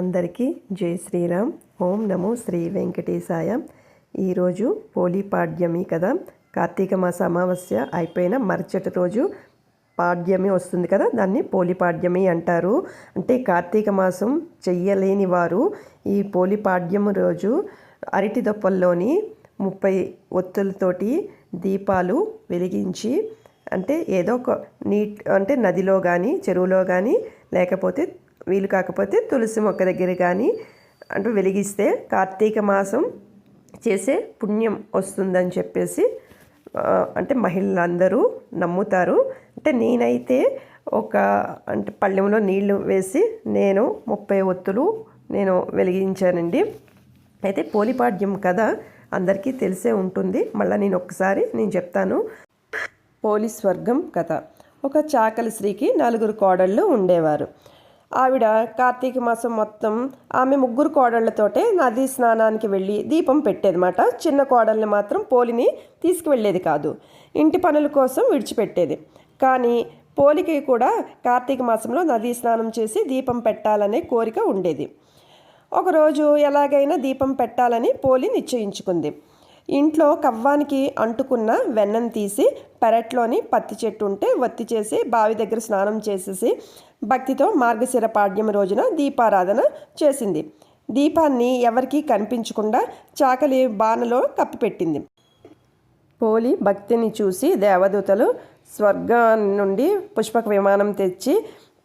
అందరికీ జై శ్రీరామ్. ఓం నమో శ్రీ వెంకటేశాయ. ఈరోజు పోలీ పాడ్యమి కదా. కార్తీక మాస అమావాస్య అయిపోయిన మరుసటి రోజు పాడ్యమి వస్తుంది కదా. దాన్ని పోలిపాడ్యమి అంటారు. అంటే కార్తీక మాసం చెయ్యలేని వారు ఈ పోలిపాడ్యం రోజు అరటి దొప్పల్లోని ముప్పై ఒత్తులతోటి దీపాలు వెలిగించి అంటే ఏదో ఒక నీట్ అంటే నదిలో కానీ చెరువులో కానీ లేకపోతే వీలు కాకపోతే తులసి మొక్క దగ్గర కానీ అంటే వెలిగిస్తే కార్తీక మాసం చేసే పుణ్యం వస్తుందని చెప్పేసి అంటే మహిళలందరూ నమ్ముతారు. అంటే నేనైతే ఒక అంటే పళ్ళెంలో నీళ్ళు వేసి నేను ముప్పై ఒత్తులు నేను వెలిగించానండి. అయితే పోలిపాడ్యం కదా అందరికీ తెలిసే ఉంటుంది. మళ్ళీ నేను ఒక్కసారి నేను చెప్తాను. పోలీస్ స్వర్గం కథ. ఒక చాకలి స్త్రీకి నలుగురు కోడళ్ళు ఉండేవారు. ఆవిడ కార్తీక మాసం మొత్తం ఆమె ముగ్గురు కోడళ్ళతోటే నది స్నానానికి వెళ్ళి దీపం పెట్టేదన్నమాట. చిన్న కోడల్ని మాత్రం పోలిని తీసుకువెళ్ళేది కాదు. ఇంటి పనుల కోసం విడిచిపెట్టేది. కానీ పోలికి కూడా కార్తీక మాసంలో నదీ స్నానం చేసి దీపం పెట్టాలనే కోరిక ఉండేది. ఒకరోజు ఎలాగైనా దీపం పెట్టాలని పోలి నిశ్చయించుకుంది. ఇంట్లో కవ్వానికి అంటుకున్న వెన్నం తీసి పెరట్లోని పత్తి చెట్టు ఉంటే వత్తి చేసి బావి దగ్గర స్నానం చేసేసి భక్తితో మార్గశిర పాడ్యం రోజున దీపారాధన చేసింది. దీపాన్ని ఎవరికీ కనిపించకుండా చాకలి బాణలో కప్పిపెట్టింది. పోలి భక్తిని చూసి దేవదూతలు స్వర్గం నుండి పుష్పక విమానం తెచ్చి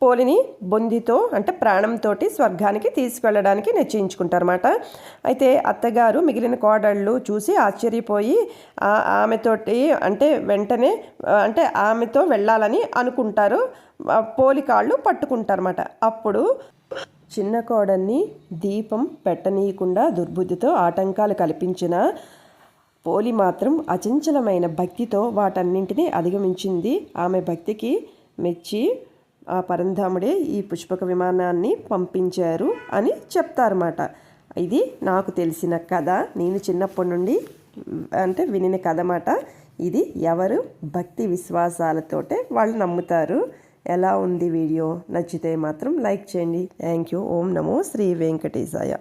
పోలిని బొందితో అంటే ప్రాణంతో స్వర్గానికి తీసుకెళ్ళడానికి నిశ్చయించుకుంటారన్నమాట. అయితే అత్తగారు మిగిలిన కోడళ్ళు చూసి ఆశ్చర్యపోయి ఆమెతోటి అంటే వెంటనే అంటే ఆమెతో వెళ్ళాలని అనుకుంటారు. పోలి కాళ్ళు పట్టుకుంటారన్నమాట. అప్పుడు చిన్న కోడల్ని దీపం పెట్టనీయకుండా దుర్బుద్ధితో ఆటంకాలు కల్పించిన పోలి మాత్రం అచంచలమైన భక్తితో వాటన్నింటినీ అధిగమించింది. ఆమె భక్తికి మెచ్చి ఆ పరంధాముడే ఈ పుష్పక విమానాన్ని పంపించారు అని చెప్తారన్నమాట. ఇది నాకు తెలిసిన కథ. నేను చిన్నప్పటి నుండి అంటే వినిన కథ మాట ఇది ఎవరు? భక్తి విశ్వాసాలతోటే వాళ్ళు నమ్ముతారు. ఎలా ఉంది వీడియో? నచ్చితే మాత్రం లైక్ చేయండి. Thank you. Om Namo Shri Venkatesaya.